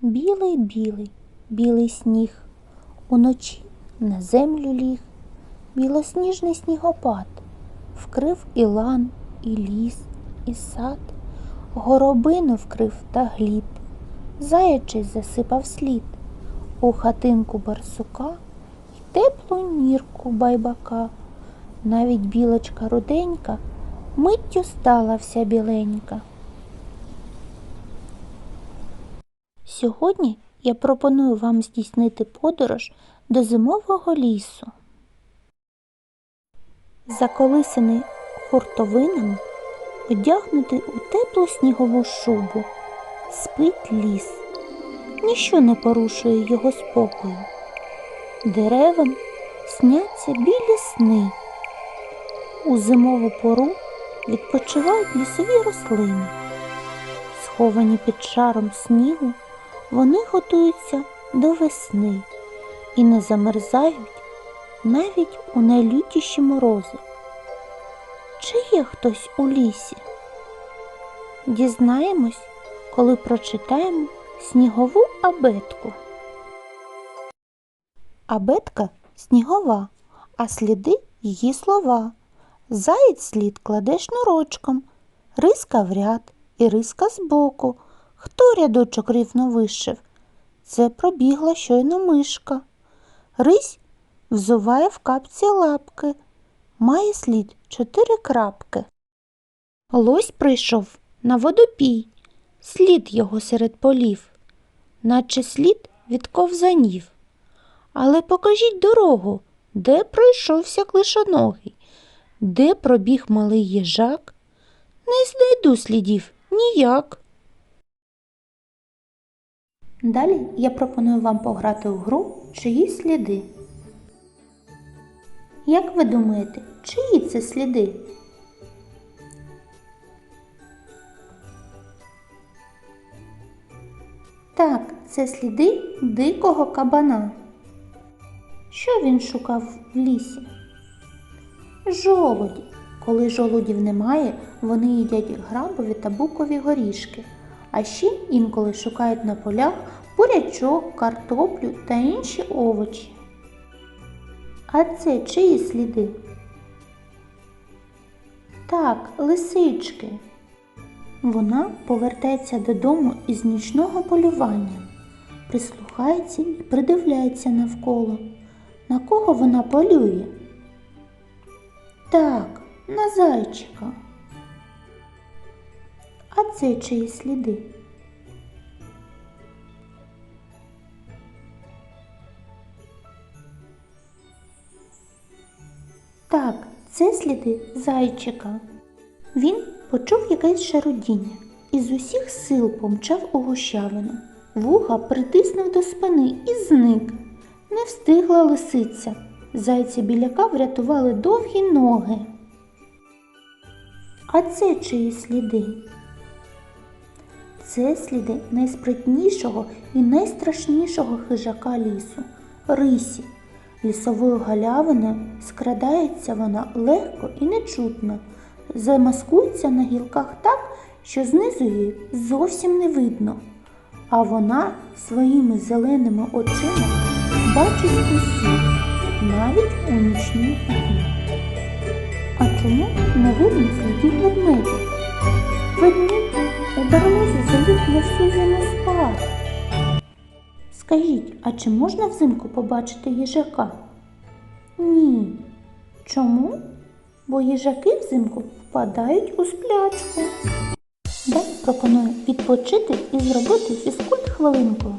Білий, білий, білий сніг, уночі на землю ліг, білосніжний снігопад, вкрив і лан, і ліс, і сад, горобину вкрив та глід, заячий засипав слід, у хатинку барсука й теплу нірку байбака. Навіть білочка руденька миттю стала вся біленька. Сьогодні я пропоную вам здійснити подорож до зимового лісу. Заколисаний хуртовинами, одягнутий у теплу снігову шубу, спить ліс. Ніщо не порушує його спокою. Деревам сняться білі сни. У зимову пору відпочивають лісові рослини. Сховані під шаром снігу, вони готуються до весни і не замерзають навіть у найлютіші морози. Чи є хтось у лісі? Дізнаємось, коли прочитаємо снігову абетку. Абетка снігова, а сліди її слова. Заєць слід кладе шнурочком, риска в ряд і риска збоку. Хто рядочок рівно вишив? Це пробігла щойно мишка. Рись взуває в капці лапки, має слід чотири крапки. Лось прийшов на водопій, слід його серед полів, наче слід від ковзанів. Але покажіть дорогу, де пройшовся клишоногий, де пробіг малий їжак. Не знайду слідів ніяк. Далі я пропоную вам пограти у гру чиї сліди. Як ви думаєте, чиї це сліди? Так, це сліди дикого кабана. Що він шукав в лісі? Жолуді. Коли жолудів немає, вони їдять грабові та букові горішки, а ще інколи шукають на полях бурячок, картоплю та інші овочі. А це чиї сліди? Так, лисички. Вона повертається додому із нічного полювання, прислухається і придивляється навколо. На кого вона полює? Так, на зайчика. А це чиї сліди? Так, це сліди зайчика. Він почув якесь шарудіння і з усіх сил помчав у гущавину. Вуха притиснув до спини і зник. Не встигла лисиця. Зайця біляка врятували довгі ноги. А це чиї сліди? Це сліди найспритнішого і найстрашнішого хижака лісу рисі. Лісовою галявиною скрадається вона легко і нечутно, замаскується на гілках так, що знизу її зовсім не видно. А вона своїми зеленими очима бачить усіх, навіть у нічній пітьмі. А чому не видно слідів ведмедів? Ведмідь у барлозі заліг на всю зиму спати. Скажіть, а чи можна взимку побачити їжака? Ні. Чому? Бо їжаки взимку впадають у сплячку. Далі пропоную відпочити і зробити фізкульт хвилинку.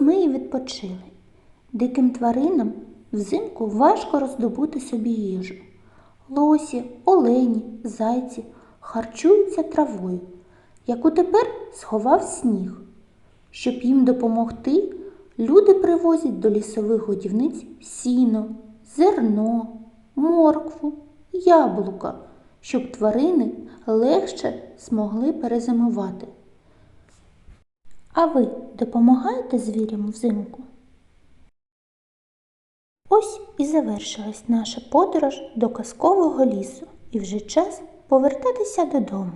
Ми і відпочили. Диким тваринам взимку важко роздобути собі їжу. Лосі, олені, зайці харчуються травою, яку тепер сховав сніг. Щоб їм допомогти, люди привозять до лісових годівниць сіно, зерно, моркву, яблука, щоб тварини легше змогли перезимувати. А ви допомагаєте звірям взимку? Ось і завершилась наша подорож до казкового лісу, і вже час повертатися додому.